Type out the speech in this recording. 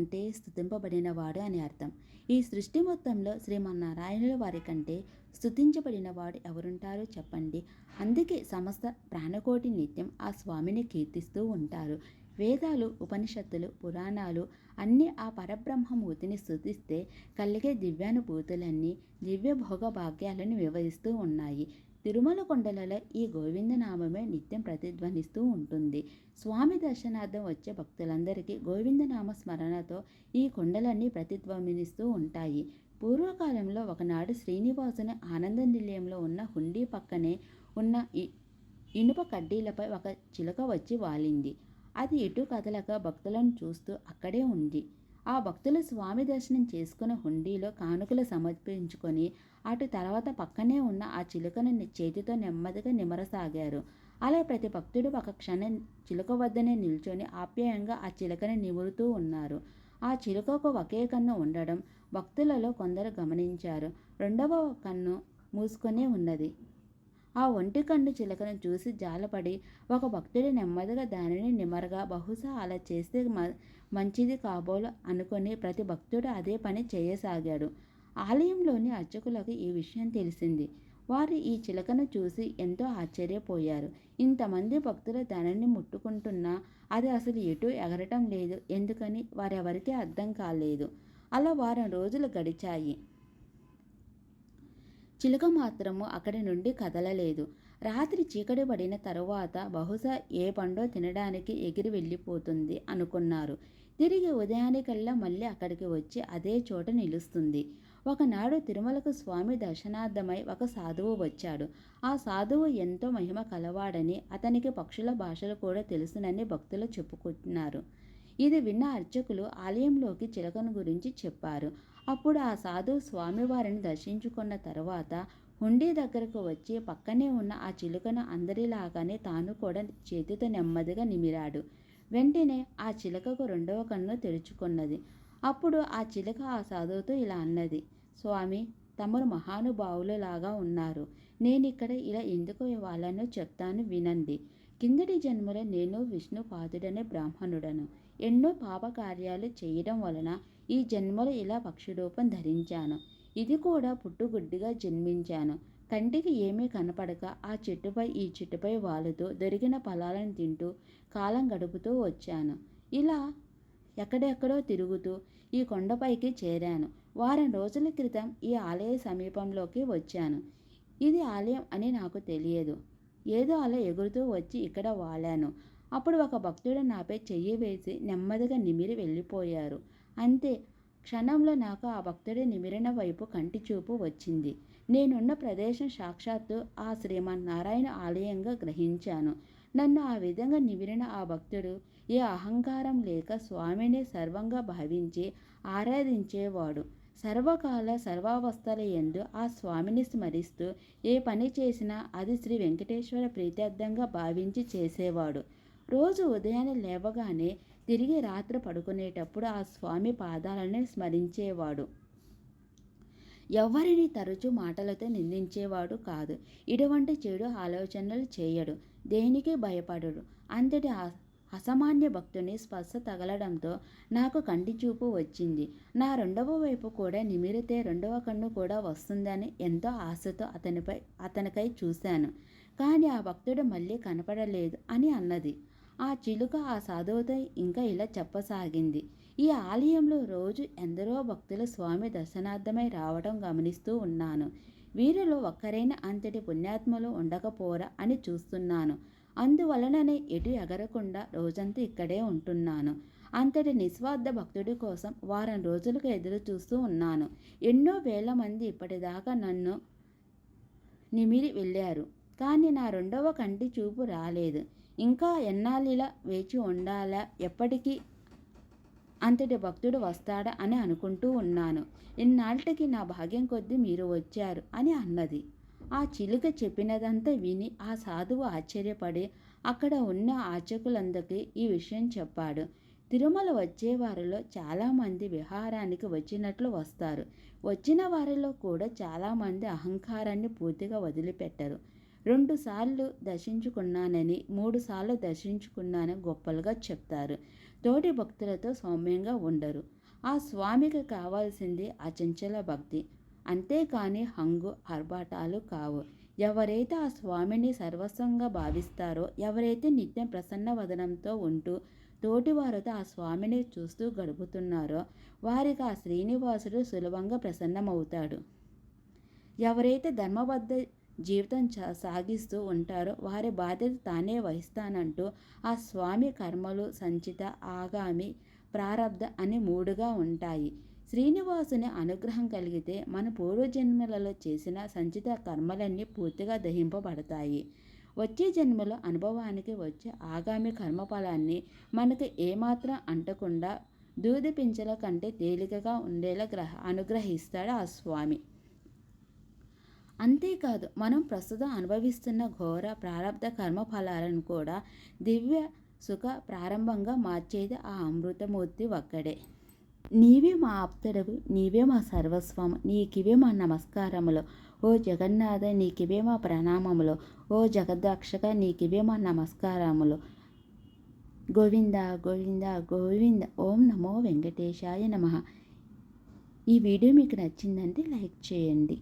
అంటే స్థుతింపబడినవాడు అని అర్థం. ఈ సృష్టి మొత్తంలో శ్రీమన్నారాయణుల వారి కంటే స్థుతించబడినవాడు ఎవరుంటారో చెప్పండి. అందుకే సమస్త ప్రాణకోటి నిత్యం ఆ స్వామిని కీర్తిస్తూ ఉంటారు. వేదాలు ఉపనిషత్తులు పురాణాలు అన్నీ ఆ పరబ్రహ్మమూర్తిని స్థుతిస్తే కలిగే దివ్యానుభూతులన్నీ దివ్య భోగ భాగ్యాలను వివరిస్తూ ఉన్నాయి. తిరుమల కొండలలో ఈ గోవిందనామమే నిత్యం ప్రతిధ్వనిస్తూ ఉంటుంది. స్వామి దర్శనార్థం వచ్చే భక్తులందరికీ గోవిందనామ స్మరణతో ఈ కొండలన్నీ ప్రతిధ్వనిస్తూ ఉంటాయి. పూర్వకాలంలో ఒకనాడు శ్రీనివాసుని ఆనంద నిలయంలో ఉన్న హుండీ పక్కనే ఉన్న ఇనుప కడ్డీలపై ఒక చిలుక వచ్చి వాలింది. అది ఎటు కదలక భక్తులను చూస్తూ అక్కడే ఉంది. ఆ భక్తులు స్వామి దర్శనం చేసుకుని హుండీలో కానుకలు సమర్పించుకొని అటు తర్వాత పక్కనే ఉన్న ఆ చిలుకను చేతితో నెమ్మదిగా నిమరసాగారు. అలా ప్రతి భక్తుడు ఒక క్షణం చిలుక వద్దనే నిల్చొని ఆప్యాయంగా ఆ చిలుకని నిమురుతూ ఉన్నారు. ఆ చిలుకకు ఒకే కన్ను ఉండడం భక్తులలో కొందరు గమనించారు. రెండవ కన్ను మూసుకొనే ఉన్నది. ఆ ఒంటి కండు చిలకను చూసి జాలపడి ఒక భక్తుడు నెమ్మదిగా దానిని నిమరగా బహుశా అలా చేస్తే మ- మంచిది కాబోలు అనుకొని ప్రతి భక్తుడు అదే పని చేయసాగాడు. ఆలయంలోని అర్చకులకు ఈ విషయం తెలిసింది. వారు ఈ చిలకను చూసి ఎంతో ఆశ్చర్యపోయారు. ఇంతమంది భక్తులు దానిని ముట్టుకుంటున్నా అది అసలు ఎటు ఎగరటం లేదు. ఎందుకని వారెవరికీ అర్థం కాలేదు. అలా వారం రోజులు గడిచాయి. చిలుక మాత్రము అక్కడి నుండి కదలలేదు. రాత్రి చీకటి పడిన తరువాత బహుశా ఏ పండో తినడానికి ఎగిరి వెళ్ళిపోతుంది అనుకున్నారు. తిరిగి ఉదయానికల్లా మళ్ళీ అక్కడికి వచ్చి అదే చోట నిలుస్తుంది. ఒకనాడు తిరుమలకు స్వామి దర్శనార్థమై ఒక సాధువు వచ్చాడు. ఆ సాధువు ఎంతో మహిమ కలవాడని అతనికి పక్షుల భాషలు కూడా తెలుసునని భక్తులు చెప్పుకుంటున్నారు. ఇది విన్న అర్చకులు ఆలయంలోకి చిలకను గురించి చెప్పారు. అప్పుడు ఆ సాధు స్వామివారిని దర్శించుకున్న తర్వాత హుండీ దగ్గరకు వచ్చి పక్కనే ఉన్న ఆ చిలుకను అందరిలాగానే తాను కూడా చేతితో నెమ్మదిగా నిమిరాడు. వెంటనే ఆ చిలుకకు రెండవ కన్ను తెరుచుకున్నది. అప్పుడు ఆ చిలుక ఆ సాధువుతో ఇలా అన్నది స్వామి తమరు మహానుభావులలాగా ఉన్నారు. నేను ఇక్కడ ఇలా ఎందుకు ఇవ్వాలనో చెప్తాను వినండి. కిందటి జన్మలో నేను విష్ణుపాదుడనే బ్రాహ్మణుడను. ఎన్నో పాపకార్యాలు చేయడం వలన ఈ జన్మలో ఇలా పక్షిరూపం ధరించాను. ఇది కూడా పుట్టుగుడ్డిగా జన్మించాను. కంటికి ఏమీ కనపడక ఆ చెట్టుపై ఈ చెట్టుపై వాలుతూ దొరికిన ఫలాలను తింటూ కాలం గడుపుతూ వచ్చాను. ఇలా ఎక్కడెక్కడో తిరుగుతూ ఈ కొండపైకి చేరాను. వారం రోజుల క్రితం ఈ ఆలయ సమీపంలోకి వచ్చాను. ఇది ఆలయం అని నాకు తెలియదు. ఏదో అలా ఎగురుతూ వచ్చి ఇక్కడ వాలాను. అప్పుడు ఒక భక్తుడు నాపై చెయ్యి వేసి నెమ్మదిగా నిమిరి వెళ్ళిపోయారు. అంతే క్షణంలో నాకు ఆ భక్తుడి నిమిరిన వైపు కంటి చూపు వచ్చింది. నేనున్న ప్రదేశం సాక్షాత్తు ఆ శ్రీమన్నారాయణ ఆలయంగా గ్రహించాను. నన్ను ఆ విధంగా నిమిరిన ఆ భక్తుడు ఏ అహంకారం లేక స్వామిని సర్వంగా భావించి ఆరాధించేవాడు. సర్వకాల సర్వావస్థల ఎందు ఆ స్వామిని స్మరిస్తూ ఏ పని చేసినా అది శ్రీ వెంకటేశ్వర ప్రీత్యర్థంగా భావించి చేసేవాడు. రోజు ఉదయాన్నే లేవగానే తిరిగి రాత్రి పడుకునేటప్పుడు ఆ స్వామి పాదాలనే స్మరించేవాడు. ఎవరిని తరచూ మాటలతో నిందించేవాడు కాదు. ఇటువంటి చెడు ఆలోచనలు చేయడు. దేనికి భయపడడు? అంతటి అ- అసామాన్య భక్తుని స్పర్శ తగలడంతో నాకు కంటి చూపు వచ్చింది. నా రెండవ వైపు కూడా నిమిరితే రెండవ కన్ను కూడా వస్తుందని ఎంతో ఆశతో అతనిపై అతనికై చూశాను. కానీ ఆ భక్తుడు మళ్ళీ కనపడలేదు అని అన్నది. ఆ చిలుక ఆ సాధువుతో ఇంకా ఇలా చెప్పసాగింది. ఈ ఆలయంలో రోజు ఎందరో భక్తులు స్వామి దర్శనార్థమై రావడం గమనిస్తూ ఉన్నాను. వీరిలో ఒక్కరైనా అంతటి పుణ్యాత్మలు ఉండకపోరా అని చూస్తున్నాను. అందువలననే ఎటు ఎగరకుండా రోజంతా ఇక్కడే ఉంటున్నాను. అంతటి నిస్వార్థ భక్తుడి కోసం వారం రోజులకు ఎదురు చూస్తూ ఉన్నాను. ఎన్నో వేల మంది ఇప్పటిదాకా నన్ను నిమిరి వెళ్ళారు. కానీ నా రెండవ కంటి చూపు రాలేదు. ఇంకా ఎన్నాళ్ళిలా వేచి ఉండాలా? ఎప్పటికీ అంతటి భక్తుడు వస్తాడా అని అనుకుంటూ ఉన్నాను. ఇన్నాళ్ళకి నా భాగ్యం కొద్దీ మీరు వచ్చారు అని అన్నది. ఆ చిలుక చెప్పినదంతా విని ఆ సాధువు ఆశ్చర్యపడి అక్కడ ఉన్న ఆచకులందరికీ ఈ విషయం చెప్పాడు. తిరుమల వచ్చే వారిలో చాలామంది విహారానికి వచ్చినట్లు వస్తారు. వచ్చిన వారిలో కూడా చాలామంది అహంకారాన్ని పూర్తిగా వదిలిపెట్టరు. రెండుసార్లు దర్శించుకున్నానని మూడుసార్లు దర్శించుకున్నానని గొప్పలుగా చెప్తారు. తోటి భక్తులతో సౌమ్యంగా ఉండరు. ఆ స్వామికి కావాల్సింది అచంచల భక్తి. అంతేకాని హంగు ఆర్భాటాలు కావు. ఎవరైతే ఆ స్వామిని సర్వస్వంగా భావిస్తారో ఎవరైతే నిత్యం ప్రసన్న వదనంతో ఉంటూ తోటివారితో ఆ స్వామిని చూస్తూ గడుపుతున్నారో వారికి ఆ శ్రీనివాసుడు సులభంగా ప్రసన్నమవుతాడు. ఎవరైతే ధర్మబద్ధ జీవితం సాగిస్తూ ఉంటారో. వారి బాధ్యత తానే వహిస్తానంటూ ఆ స్వామి కర్మలు సంచిత ఆగామి ప్రారబ్ధ అని మూడుగా ఉంటాయి. శ్రీనివాసుని అనుగ్రహం కలిగితే మన పూర్వజన్మలలో చేసిన సంచిత కర్మలన్నీ పూర్తిగా దహింపబడతాయి. వచ్చే జన్మలో అనుభవానికి వచ్చే ఆగామి కర్మఫలాన్ని మనకు ఏమాత్రం అంటకుండా దూది పింఛల కంటే తేలికగా ఉండేలా గ్రహ అనుగ్రహిస్తాడు ఆ స్వామి. అంతేకాదు మనం ప్రస్తుతం అనుభవిస్తున్న ఘోర ప్రారంధ కర్మఫలాలను కూడా దివ్య సుఖ ప్రారంభంగా మార్చేది ఆ అమృతమూర్తి ఒక్కడే. నీవే మా ఆప్తుడవు నీవే మా సర్వస్వము నీకివే మా నమస్కారములు. ఓ జగన్నాథ నీకివే మా ప్రణామములు. ఓ జగద్రక్షక నీకివే మా నమస్కారములు. గోవింద గోవింద గోవింద ఓం నమో వెంకటేశాయ నమ. ఈ వీడియో మీకు నచ్చిందంటే లైక్ చేయండి.